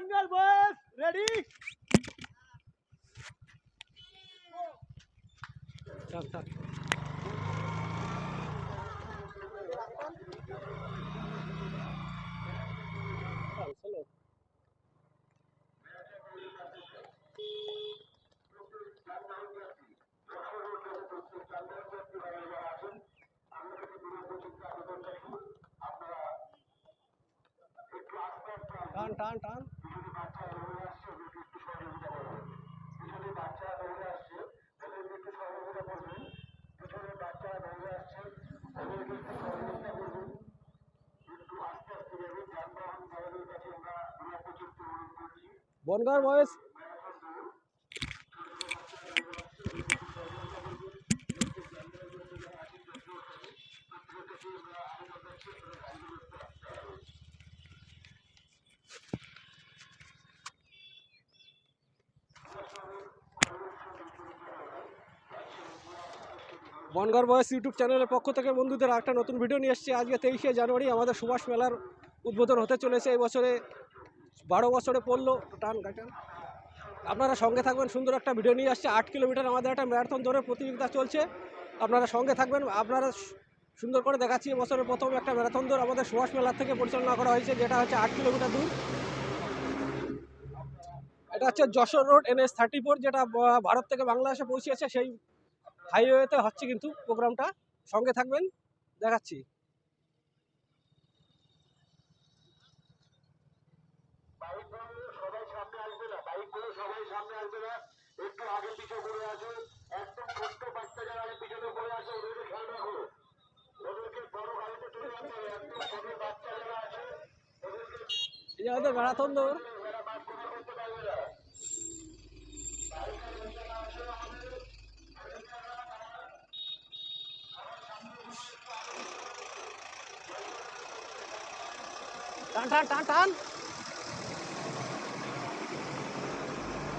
বনগার বস ready চল চল চল, চলো। টান টান টান বনগার বয়স? বনগার বয়স ইউটিউব চ্যানেলের পক্ষ থেকে বন্ধুদের একটা নতুন ভিডিও নিয়ে এসেছি। আজকে তেইশে জানুয়ারি আমাদের সুভাষ মেলার উদ্বোধন হতে চলেছে এই বছরে। বারো বছরে পড়ল টান গাটান আপনারা সঙ্গে থাকবেন, সুন্দর একটা ভিডিও নিয়ে আসছে। আট কিলোমিটার আমাদের একটা ম্যারাথন দৌড়ের প্রতিযোগিতা চলছে। আপনারা সঙ্গে থাকবেন, আপনারা সুন্দর করে দেখাচ্ছি, বছরের প্রথম একটা ম্যারাথন দৌড় আমাদের সুভাষ মেলার থেকে পরিচালনা করা হয়েছে, যেটা হচ্ছে আট কিলোমিটার দূর। এটা হচ্ছে Jessore road NS thirty four যেটা ভারত থেকে বাংলাদেশে পৌঁছেছে, সেই হাইওয়েতে হচ্ছে কিন্তু প্রোগ্রামটা সঙ্গে থাকবেন, দেখাচ্ছি সবাই সামনে আসবে না বাইকগুলো সবাই সামনে আসবে না একটু আগে পিছু করে আছে একদম ছোট্ট বাচ্চা যারা আগে পিছনে করে আছে ওদেরকে খেয়াল রাখো ওদেরকে বড় গাড়িতে যেতে হবে একদম ছোট বাচ্চা যারা আছে ওদেরকে এই যে ম্যারাথন দৌড়। এরা বাদ করে করতে পারবে না। টান টান টান টান তা নিচে নিচে নামাচ্ছি কেন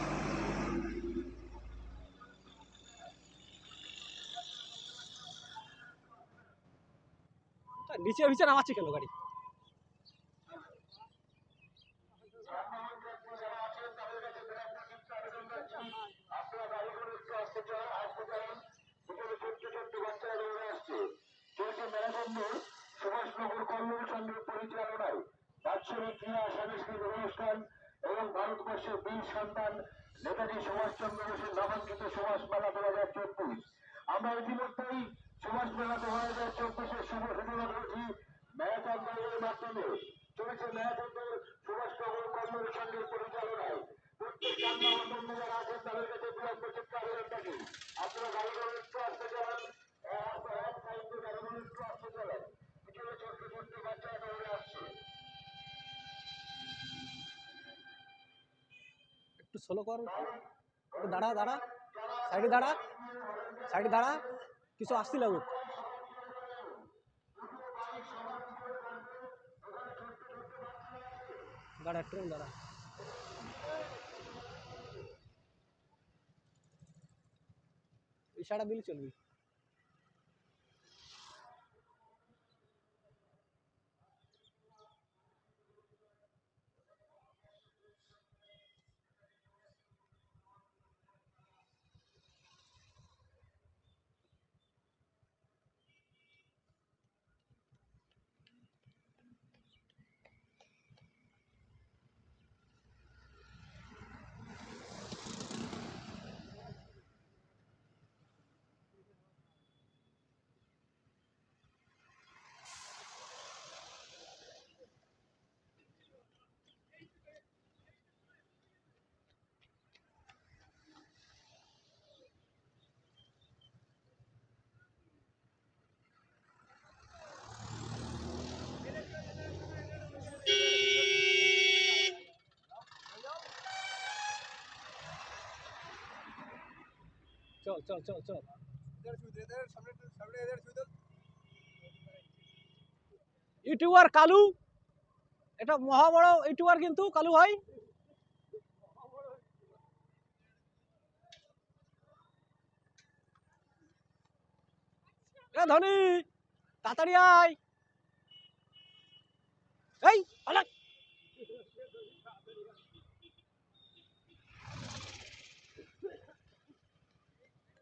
গাড়ি আপনারা গাড়িগুলো একটু আসতে চান আসতে চান ভিতরে ছোট্ট ছোট্ট বাচ্চারা সংঘের পরিচালনায় বাৎসরিক ক্রীড়া সাংস্কৃতিক অনুষ্ঠান এবং ভারতবর্ষের বীর সন্তান সুভাষ মেলা দু হাজার চব্বিশ আমরা ইতিমধ্যেই সুভাষ মেলা দু হাজার চব্বিশের শুভ সূচনা করেছি ম্যারাথন দৌড়ের মাধ্যমে চলেছে ম্যারাথন দৌড় সুভাষনগর কল্যাণ সংঘের পরিচালনায় প্রত্যেক যানবাহন বন্ধ যারা আছেন তাদের কাছে বিলম্ব চিত্র আবেদন থাকি আপনারা গাড়িগুলো একটু আসতে চালান এক এক সাইডে গাড়িগুলো একটু আসতে চালান পিছনে ছোট্ট ছোট্ট বাচ্চারা দৌড়ে আসছে একটু স্লো কর। দাঁড়া দাঁড়া। সাইডে দাঁড়া। সাইডে দাঁড়া। কিছু আসতে লাগুক দাঁড়া ট্রেন দাঁড়া। ইশারা দিলে চলবি। চল চল চল চল। ইউটিউবার কালু। এটা মহা বড় ইউটিউবার কিন্তু কালু ভাই। ধনী তাড়াতাড়ি আয়। এই পালা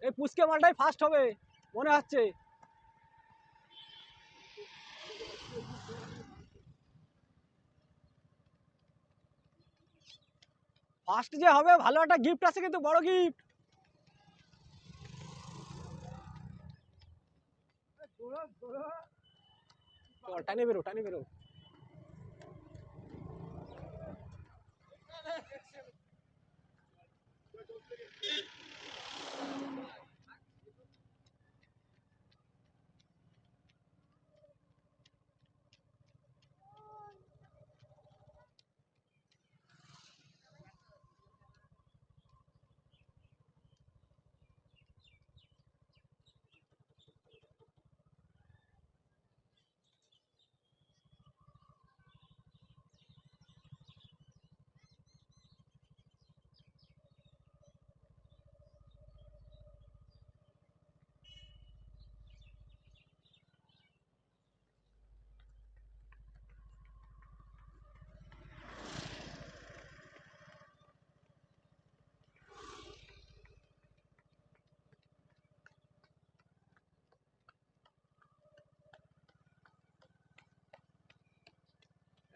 এই পুচকে মালটাই ফার্স্ট হবে, মনে হচ্ছে। ফার্স্ট যে হবে, ভালো একটা গিফট আছে কিন্তু, বড় গিফট টানি বেরো টানি বেরো।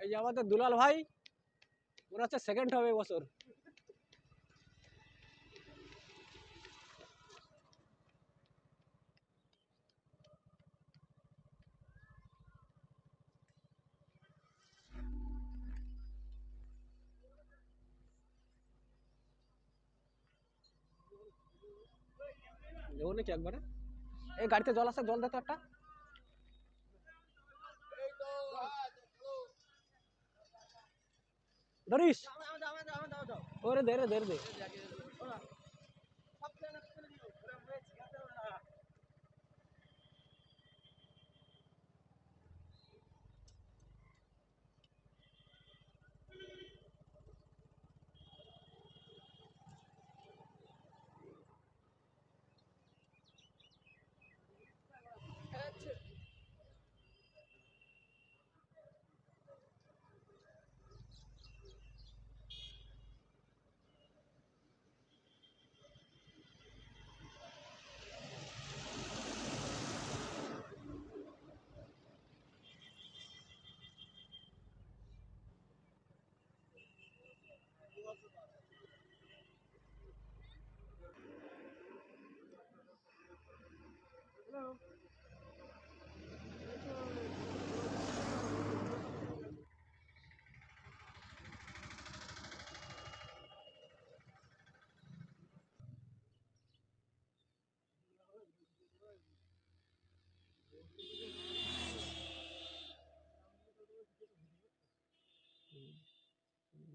এই যে আমাদের দুলাল ভাই মনে হচ্ছে সেকেন্ড হবে এবছর দেবো নাকি একবারে? এই গাড়িতে জল আছে, জল দে তো একটা। ধরিস ওরে দে রে দে রে দে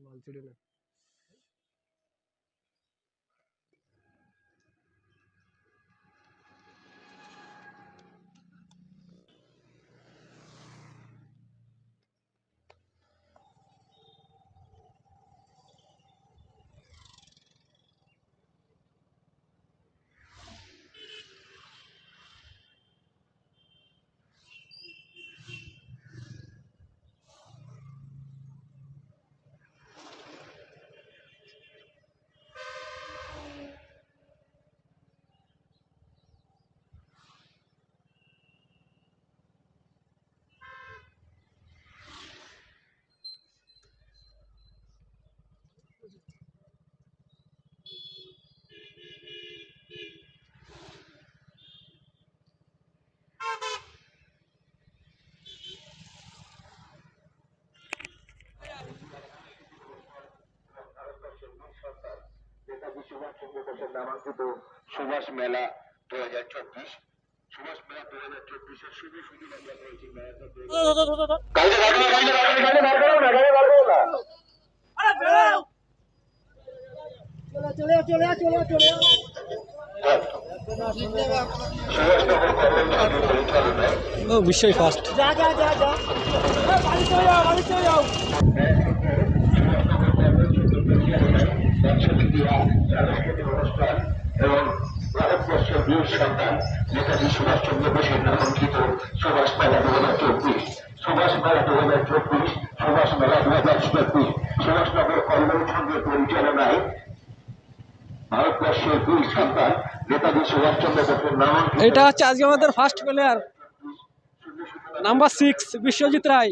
মাল ছিঁড়ে না নেতাজি সুভাষচন্দ্র বোসের নামাঙ্কিত সুভাষ মেলা দু হাজার চব্বিশ। সুভাষ মেলা দু হাজার চব্বিশের শুভ সুযোগ আমরা করেছি বার করো, গাড়িতে বার করো, গাড়ি বার করো না, গাড়ি বার। করো না। হ্যাঁ। ক্রীড়া সাংস্কৃতিক অনুষ্ঠান এবং নেতাজি সুভাষ মেলা দু হাজার এটা হচ্ছে আজকে আমাদের first player number six Biswajit Roy.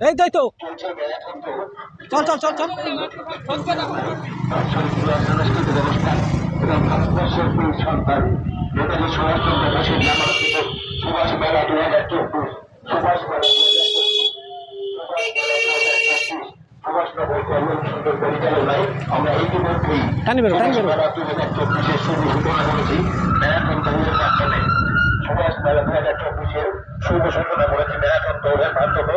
এই তাই তো। চল চল চল চল। সুভাষ মেলা দু হাজার চব্বিশ। সুভাষ মেলা দু হাজার চব্বিশ সুভাষনগর কল্যাণ সুন্দর পরিচালনায় আমরা ইতিমধ্যেই টানি বেরো, টানি বেরো। সুভাষ মেলা দু হাজার চব্বিশের শুভ সূচনা করেছি ম্যারাথন দৌড়ের মাধ্যমে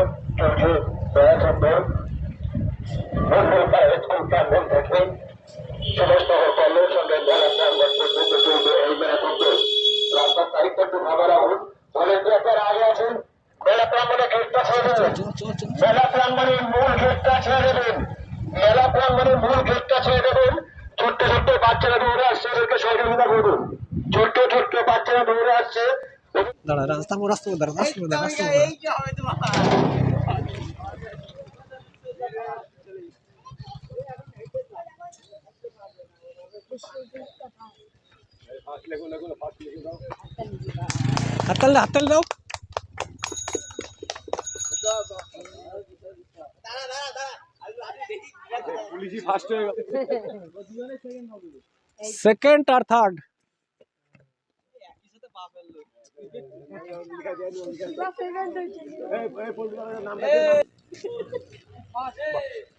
গেটটা ছেড়ে দেবেন ছোট্ট ছোট্ট বাচ্চারা দৌড়ে আসছে এদেরকে সহযোগিতা করুন। ছোট্ট ছোট্ট বাচ্চারা দৌড়ে আসছে। দাঁড়া রাস্তা রাস্তা দাঁড়া রাস্তা দাঁড়া রাস্তা হাততালি হাততালি দাও। সেকেন্ড আর থার্ড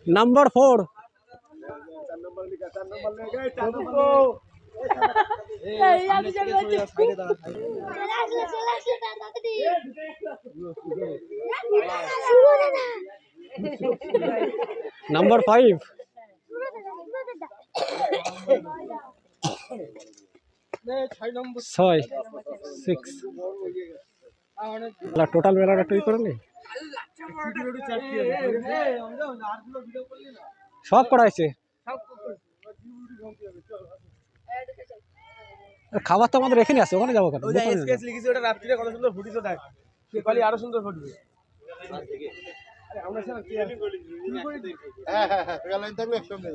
নাম্বার ফোর এই আমি যাব চলে আসলে চলে আসলে তাড়াতাড়ি শুরু না না নাম্বার ফাইভ ছয় সিক্স টোটাল মেলাটা একটু করে নি। সব করাইছে খাবার তো আমাদের এখানে আছে ওখানে যাব কেন। লিখেছি ওটা রাত্রিরে কত সুন্দর ফুটিছে দেখ। সকালে আরও সুন্দর ফুটবে হ্যাঁ হ্যাঁ হ্যাঁ গেল ইন্টারভিউ একসঙ্গে